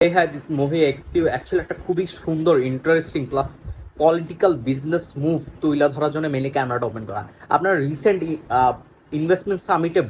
হ্যাঁ this movie এক্সটিভ actually একটা খুবই সুন্দর interesting plus political business move তুইলা ধরার জন্য মেনলি ক্যামেরাটা ওপেন করা। আপনার রিসেন্ট ইনভেস্টমেন্ট সামিটে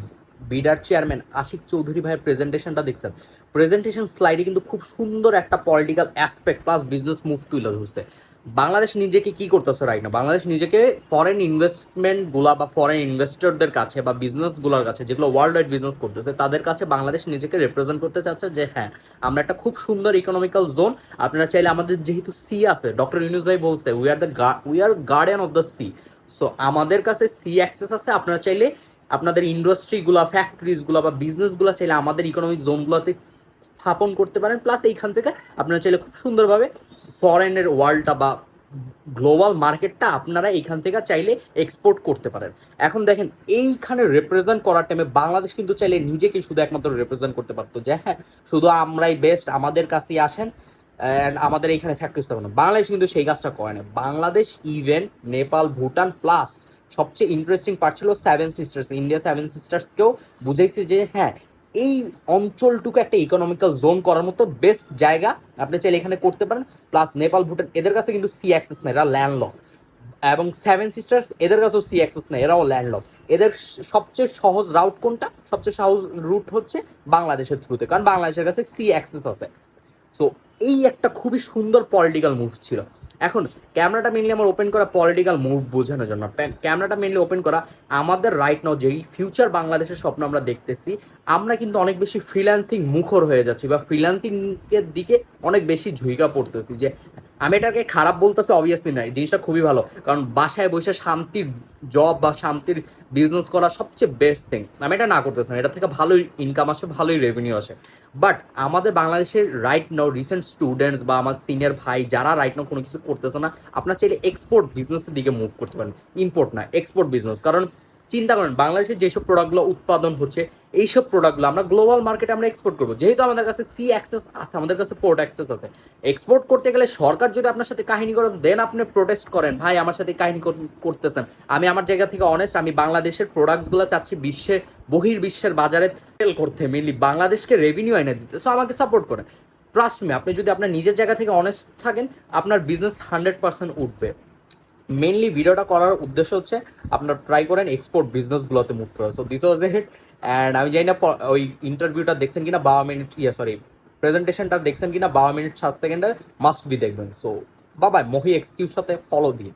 বিডার চেয়ারম্যান আশিক চৌধুরী ভাইয়ের প্রেজেন্টেশনটা দেখছেন। প্রেজেন্টেশন স্লাইডে কিন্তু খুব সুন্দর একটা political aspect plus business move তুলে ধরছে। বাংলাদেশ নিজেকে কি করতেছে রাইট না বাংলাদেশ নিজেকে ফরেন ইনভেস্টমেন্টগুলা বা ফরেন ইনভেস্টরদের কাছে বা বিজনেসগুলার কাছে, যেগুলো ওয়ার্ল্ড ওয়াইড বিজনেস করতেছে, তাদের কাছে বাংলাদেশ নিজেকে রিপ্রেজেন্ট করতে চাচ্ছে যে হ্যাঁ আমরা একটা খুব সুন্দর ইকোনমিক্যাল জোন আপনারা চাইলে আমাদের যেহেতু সি আছে ডক্টর ইউনুস ভাই বলছে we are the we are guardian of the sea so আমাদের কাছে সি অ্যাক্সেস আছে। আপনারা চাইলে আপনাদের ইন্ডাস্ট্রিগুলো ফ্যাক্টরিজগুলো বা বিজনেসগুলো চাইলে আমাদের ইকোনমিক জোনগুলোতে স্থাপন করতে পারেন। প্লাস এইখান থেকে আপনারা চাইলে খুব সুন্দরভাবে ফরেনের ওয়ার্ল্ডটা বা গ্লোবাল মার্কেটটা আপনারা এইখান থেকে চাইলে এক্সপোর্ট করতে পারেন। এখন দেখেন, এইখানে রিপ্রেজেন্ট করার টাইমে বাংলাদেশ কিন্তু চাইলে নিজেকে শুধু একমাত্র রিপ্রেজেন্ট করতে পারতো যে হ্যাঁ শুধু আমরাই বেস্ট আমাদের কাছেই আসেন অ্যান্ড আমাদের এইখানে ফ্যাক্টরি স্থাপন বাংলাদেশ কিন্তু সেই কাজটা করে না। বাংলাদেশ ইভেন নেপাল, ভুটান প্লাস সবচেয়ে ইন্টারেস্টিং পার্ট ছিল সেভেন সিস্টার্স ইন্ডিয়া সেভেন সিস্টার্সকেও বুঝাইছি যে হ্যাঁ এই অঞ্চলটুকু একটা ইকোনমিক্যাল জোন করার মতো বেস্ট জায়গা আপনি চাইলে এখানে করতে পারেন। প্লাস নেপাল ভুটান এদের কাছে কিন্তু সি অ্যাক্সেস নেই, এরা ল্যান্ডলক এবং সেভেন সিস্টার্স এদের কাছেও সি অ্যাক্সেস নেই, এরাও ল্যান্ডলক এদের সবচেয়ে সহজ রাউট কোনটা? সবচেয়ে সহজ রুট হচ্ছে বাংলাদেশের থ্রুতে কারণ বাংলাদেশের কাছে সি অ্যাক্সেস আছে। সো এই একটা খুবই সুন্দর পলিটিক্যাল মুভ ছিল। এখন ক্যামেরাটা মেনলি আমার ওপেন করা পলিটিক্যাল মুভ বোঝানোর জন্য। ক্যামেরাটা মেনলি ওপেন করা আমাদের রাইট নাও যেই ফিউচার বাংলাদেশের স্বপ্ন আমরা দেখতেছি, আমরা কিন্তু অনেক বেশি ফ্রিল্যান্সিং মুখর হয়ে যাচ্ছি বা ফ্রিল্যান্সিংয়ের দিকে অনেক বেশি ঝুঁকা পড়তেছি যে আমি এটাকে খারাপ বলতেছি অবভিয়াসলি নয় জিনিসটা খুবই ভালো। কারণ বাসায় বসে শান্তির জব বা শান্তির বিজনেস করা সবচেয়ে বেস্ট থিং আমি এটা না করতেছি না। এটা থেকে ভালোই ইনকাম আসে, ভালোই রেভিনিউ আসে। বাট আমাদের বাংলাদেশের রাইট নাও রিসেন্ট স্টুডেন্টস বা আমার সিনিয়র ভাই, যারা রাইট নাও কোনো কিছু করতেছে না, আপনার চাইলে এক্সপোর্ট বিজনেসের দিকে মুভ করতে পারেন। ইম্পোর্ট না এক্সপোর্ট বিজনেস কারণ চিন্তা করেন, বাংলাদেশে যেসব প্রোডাক্টগুলো উৎপাদন হচ্ছে, এইসব প্রোডাক্টগুলো আমরা গ্লোবাল মার্কেটে আমরা এক্সপোর্ট করব। যেহেতু আমাদের কাছে সি অ্যাক্সেস আছে, আমাদের কাছে পোর্ট অ্যাক্সেস আছে। এক্সপোর্ট করতে গেলে সরকার যদি আপনার সাথে কাহিনী করেন দেন আপনি প্রোটেস্ট করেন, ভাই, আমার সাথে কাহিনী করতেছেন। আমি আমার জায়গা থেকে অনেস্ট আমি বাংলাদেশের প্রোডাক্টসগুলো চাচ্ছি বিশ্বের বহির বিশ্বের বাজারে সেল করতে মেনলি বাংলাদেশকে রেভিনিউ এনে দিতে। সো আমাকে সাপোর্ট করেন। ট্রাস্ট মি আপনি যদি আপনার নিজের জায়গা থেকে অনেস্ট থাকেন, আপনার বিজনেস হান্ড্রেড পার্সেন্ট উঠবে। মেনলি ভিডিওটা করার উদ্দেশ্য হচ্ছে আপনার ট্রাই করেন এক্সপোর্ট বিজনেসগুলোতে মুভ করা so this was hit and আমি জানি না ওই ইন্টারভিউটা দেখছেন কিনা, বারো মিনিট ইয়ে সরি প্রেজেন্টেশনটা দেখছেন কিনা, বারো মিনিট সাত সেকেন্ডের মাস্ট বি দেখবেন। সো বাবা মহি এক্সকিউজ সাথে ফলো দিয়ে